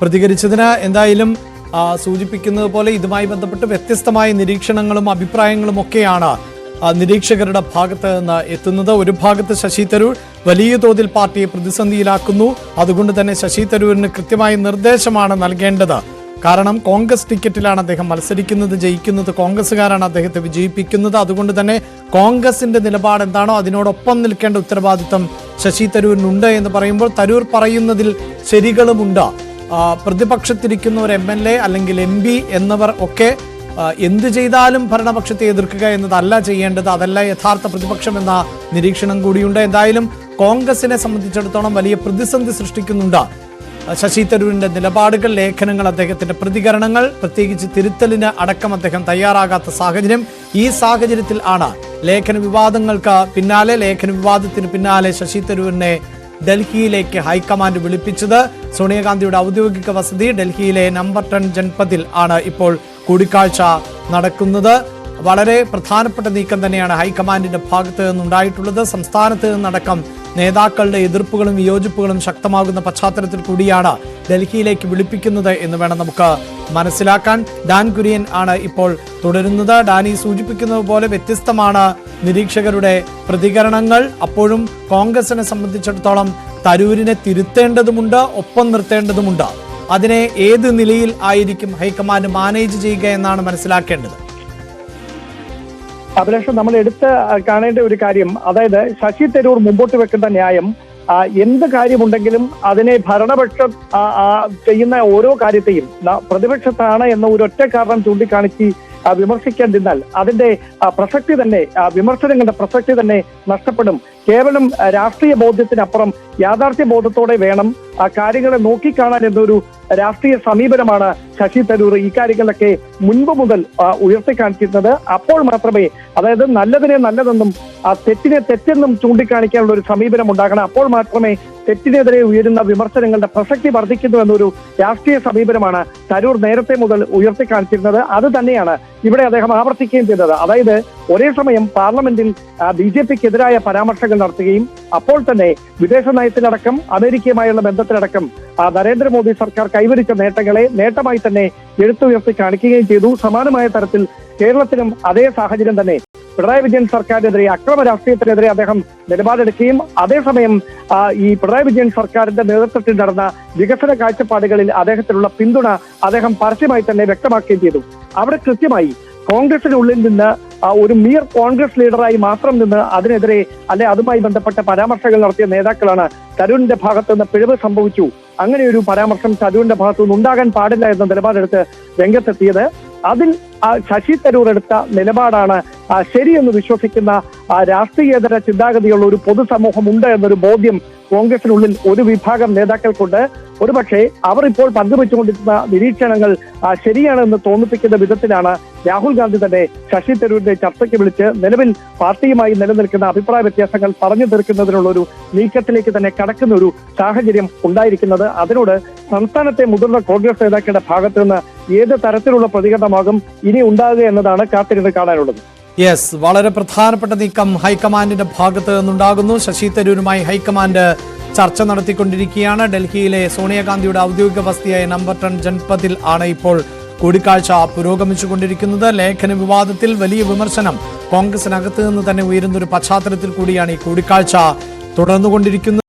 പ്രതികരിച്ചതിന് എന്തായാലും സൂചിപ്പിക്കുന്നത് പോലെ ഇതുമായി ബന്ധപ്പെട്ട് വ്യത്യസ്തമായ നിരീക്ഷണങ്ങളും അഭിപ്രായങ്ങളും ഒക്കെയാണ് നിരീക്ഷകരുടെ ഭാഗത്ത് നിന്ന് എത്തുന്നത്. ഒരു ഭാഗത്ത് ശശി തരൂർ വലിയ തോതിൽ പാർട്ടിയെ പ്രതിസന്ധിയിലാക്കുന്നു. അതുകൊണ്ട് തന്നെ ശശി തരൂരിന് കൃത്യമായ നിർദ്ദേശമാണ് നൽകേണ്ടത്. കാരണം കോൺഗ്രസ് ടിക്കറ്റിലാണ് അദ്ദേഹം മത്സരിക്കുന്നത് ജയിക്കുന്നത്. കോൺഗ്രസ്സുകാരാണ് അദ്ദേഹത്തെ വിജയിപ്പിക്കുന്നത്. അതുകൊണ്ട് തന്നെ കോൺഗ്രസിന്റെ നിലപാട് എന്താണോ അതിനോടൊപ്പം നിൽക്കേണ്ട ഉത്തരവാദിത്തം ശശി തരൂരിനുണ്ട് എന്ന് പറയുമ്പോൾ തരൂർ പറയുന്നതിൽ ശരികളുമുണ്ട്. പ്രതിപക്ഷത്തിരിക്കുന്ന ഒരു എം എൽ എ അല്ലെങ്കിൽ എം പി എന്നിവർ ഒക്കെ എന്ത് ചെയ്താലും ഭരണപക്ഷത്തെ എതിർക്കുക എന്നതല്ല ചെയ്യേണ്ടത്. അതല്ല യഥാർത്ഥ പ്രതിപക്ഷം എന്ന നിരീക്ഷണം കൂടിയുണ്ട്. എന്തായാലും കോൺഗ്രസിനെ സംബന്ധിച്ചിടത്തോളം വലിയ പ്രതിസന്ധി സൃഷ്ടിക്കുന്നുണ്ട്. ശശി തരൂരിന്റെ നിലപാടുകൾ ലേഖനങ്ങൾ അദ്ദേഹത്തിന്റെ പ്രതികരണങ്ങൾ പ്രത്യേകിച്ച് തിരുത്തലിന് അടക്കം അദ്ദേഹം തയ്യാറാകാത്ത സാഹചര്യം. ഈ സാഹചര്യത്തിൽ ആണ് ലേഖന വിവാദങ്ങൾക്ക് പിന്നാലെ ലേഖന വിവാദത്തിന് പിന്നാലെ ശശി തരൂരിനെ ഡൽഹിയിലേക്ക് ഹൈക്കമാൻഡ് വിളിപ്പിച്ചത്. സോണിയാഗാന്ധിയുടെ ഔദ്യോഗിക വസതി ഡൽഹിയിലെ നമ്പർ ടെൻ ജൻപതിൽ ആണ് ഇപ്പോൾ കൂടിക്കാഴ്ച നടക്കുന്നത്. വളരെ പ്രധാനപ്പെട്ട നീക്കം തന്നെയാണ് ഹൈക്കമാൻഡിന്റെ ഭാഗത്ത് നിന്നുണ്ടായിട്ടുള്ളത്. സംസ്ഥാനത്ത് നിന്നടക്കം നേതാക്കളുടെ എതിർപ്പുകളും വിയോജിപ്പുകളും ശക്തമാകുന്ന പശ്ചാത്തലത്തിൽ കൂടിയാണ് ഡൽഹിയിലേക്ക് വിളിപ്പിക്കുന്നത് എന്ന് വേണം നമുക്ക് മനസ്സിലാക്കാൻ. ഡാൻ കുര്യൻ ആണ് ഇപ്പോൾ തുടരുന്നത്. ഡാനി സൂചിപ്പിക്കുന്നത് പോലെ വ്യത്യസ്തമാണ് നിരീക്ഷകരുടെ പ്രതികരണങ്ങൾ. അപ്പോഴും കോൺഗ്രസിനെ സംബന്ധിച്ചിടത്തോളം തരൂരിനെ തിരുത്തേണ്ടതുമുണ്ട് ഒപ്പം നിർത്തേണ്ടതുമുണ്ട്. അതിനെ ഏത് നിലയിൽ ആയിരിക്കും ഹൈക്കമാൻഡ് മാനേജ് ചെയ്യുക എന്നാണ് മനസ്സിലാക്കേണ്ടത്? അഭിലാഷം നമ്മൾ എടുത്ത് കാണേണ്ട ഒരു കാര്യം അതായത് ശശി തരൂർ മുമ്പോട്ട് വെക്കുന്ന ന്യായം എന്ത് കാര്യമുണ്ടെങ്കിലും അതിനെ ഭരണപക്ഷം ചെയ്യുന്ന ഓരോ കാര്യത്തെയും പ്രതിപക്ഷത്താണ് എന്ന ഒരു ഒറ്റ കാരണം ചൂണ്ടിക്കാണിച്ച് വിമർശിക്കാൻ നിന്നാൽ അതിന്റെ പ്രസക്തി തന്നെ വിമർശനങ്ങളുടെ പ്രസക്തി തന്നെ നഷ്ടപ്പെടും. കേവലം രാഷ്ട്രീയ ബോധ്യത്തിനപ്പുറം യാഥാർത്ഥ്യ ബോധത്തോടെ വേണം ആ കാര്യങ്ങളെ നോക്കിക്കാണാൻ എന്നൊരു രാഷ്ട്രീയ സമീപനമാണ് ശശി തരൂർ ഈ കാര്യങ്ങളിലൊക്കെ മുൻപ് മുതൽ ഉയർത്തി ഉയർത്തിക്കാണിച്ചിരുന്നത് അപ്പോൾ മാത്രമേ അതായത് നല്ലതിനെ നല്ലതെന്നും ആ തെറ്റിനെ തെറ്റെന്നും ചൂണ്ടിക്കാണിക്കാനുള്ള ഒരു സമീപനം ഉണ്ടാകണം. അപ്പോൾ മാത്രമേ തെറ്റിനെതിരെ ഉയരുന്ന വിമർശനങ്ങളുടെ പ്രസക്തി വർദ്ധിക്കുന്നു എന്നൊരു രാഷ്ട്രീയ സമീപനമാണ് തരൂർ നേരത്തെ മുതൽ ഉയർത്തിക്കാണിച്ചിരുന്നത്. അത് തന്നെയാണ് ഇവിടെ അദ്ദേഹം ആവർത്തിക്കുകയും ചെയ്തത്. അതായത് ഒരേ സമയം പാർലമെന്റിൽ ബി ജെ പിക്കെതിരായ പരാമർശങ്ങൾ നടത്തുകയും അപ്പോൾ തന്നെ വിദേശ നയത്തിലടക്കം അമേരിക്കയുമായുള്ള ബന്ധത്തിലടക്കം നരേന്ദ്രമോദി സർക്കാർ കൈവരിച്ച നേട്ടങ്ങളെ നേട്ടമായി തന്നെ എടുത്തുയർത്തി കാണിക്കുകയും ചെയ്തു. സമാനമായ തരത്തിൽ കേരളത്തിനും അതേ സാഹചര്യം തന്നെ പിണറായി വിജയൻ സർക്കാരിനെതിരെ അക്രമ രാഷ്ട്രീയത്തിനെതിരെ അദ്ദേഹം നിലപാടെടുക്കുകയും അതേസമയം ഈ പിണറായി വിജയൻ സർക്കാരിന്റെ നേതൃത്വത്തിൽ നടന്ന വികസന കാഴ്ചപ്പാടുകളിൽ അദ്ദേഹത്തിനുള്ള പിന്തുണ അദ്ദേഹം പരസ്യമായി തന്നെ വ്യക്തമാക്കുകയും ചെയ്തു. അവിടെ കൃത്യമായി കോൺഗ്രസിനുള്ളിൽ നിന്ന് ഒരു മിയർ കോൺഗ്രസ് ലീഡറായി മാത്രം നിന്ന് അതിനെതിരെ അല്ലെ അതുമായി ബന്ധപ്പെട്ട പരാമർശങ്ങൾ നടത്തിയ നേതാക്കളാണ് തരൂരിന്റെ ഭാഗത്ത് നിന്ന് പിഴവ് സംഭവിച്ചു. അങ്ങനെ ഒരു പരാമർശം തരൂരിന്റെ ഭാഗത്തു നിന്ന് ഉണ്ടാകാൻ പാടില്ല എന്ന നിലപാടെടുത്ത് രംഗത്തെത്തിയത് അതിൽ ശശി തരൂർ എടുത്ത നിലപാടാണ് ശരിയെന്ന് വിശ്വസിക്കുന്ന രാഷ്ട്രീയേതര ചിന്താഗതിയുള്ള ഒരു പൊതുസമൂഹം ഉണ്ട് എന്നൊരു ബോധ്യം കോൺഗ്രസിനുള്ളിൽ ഒരു വിഭാഗം നേതാക്കൾക്കുണ്ട്. ഒരുപക്ഷെ അവർ ഇപ്പോൾ പങ്കുവെച്ചുകൊണ്ടിരുന്ന നിരീക്ഷണങ്ങൾ ശരിയാണെന്ന് തോന്നിപ്പിക്കുന്ന വിധത്തിലാണ് രാഹുൽ ഗാന്ധി തന്നെ ശശി തരൂരിന്റെ ചർച്ചയ്ക്ക് വിളിച്ച് നിലവിൽ പാർട്ടിയുമായി നിലനിൽക്കുന്ന അഭിപ്രായ വ്യത്യാസങ്ങൾ പറഞ്ഞു തീർക്കുന്നതിനുള്ള ഒരു നീക്കത്തിലേക്ക് തന്നെ കടക്കുന്ന ഒരു സാഹചര്യം ഉണ്ടായിരിക്കുന്നത്. അതിനോട് സംസ്ഥാനത്തെ മുതിർന്ന കോൺഗ്രസ് നേതാക്കളുടെ ഭാഗത്തു നിന്ന് ഏത് തരത്തിലുള്ള പ്രതികരണമാകും ഇനി ഉണ്ടാകുക എന്നതാണ് കാത്തിരുന്ന് കാണാനുള്ളത്. യെസ് വളരെ പ്രധാനപ്പെട്ട നീക്കം ഹൈക്കമാൻഡിന്റെ ഭാഗത്ത് നിന്നുണ്ടാകുന്നു. ശശി തരൂരുമായി ഹൈക്കമാൻഡ് ചർച്ച നടത്തിക്കൊണ്ടിരിക്കുകയാണ്. ഡൽഹിയിലെ സോണിയാഗാന്ധിയുടെ ഔദ്യോഗിക വസതിയായ നമ്പർ ടെൻ ജൻപതിൽ ആണ് ഇപ്പോൾ കൂടിക്കാഴ്ച പുരോഗമിച്ചുകൊണ്ടിരിക്കുന്നത്. ലേഖന വിവാദത്തിൽ വലിയ വിമർശനം കോൺഗ്രസിനകത്ത് നിന്ന് തന്നെ ഉയരുന്ന ഒരു പശ്ചാത്തലത്തിൽ കൂടിയാണ് ഈ കൂടിക്കാഴ്ച തുടർന്നുകൊണ്ടിരിക്കുന്നത്.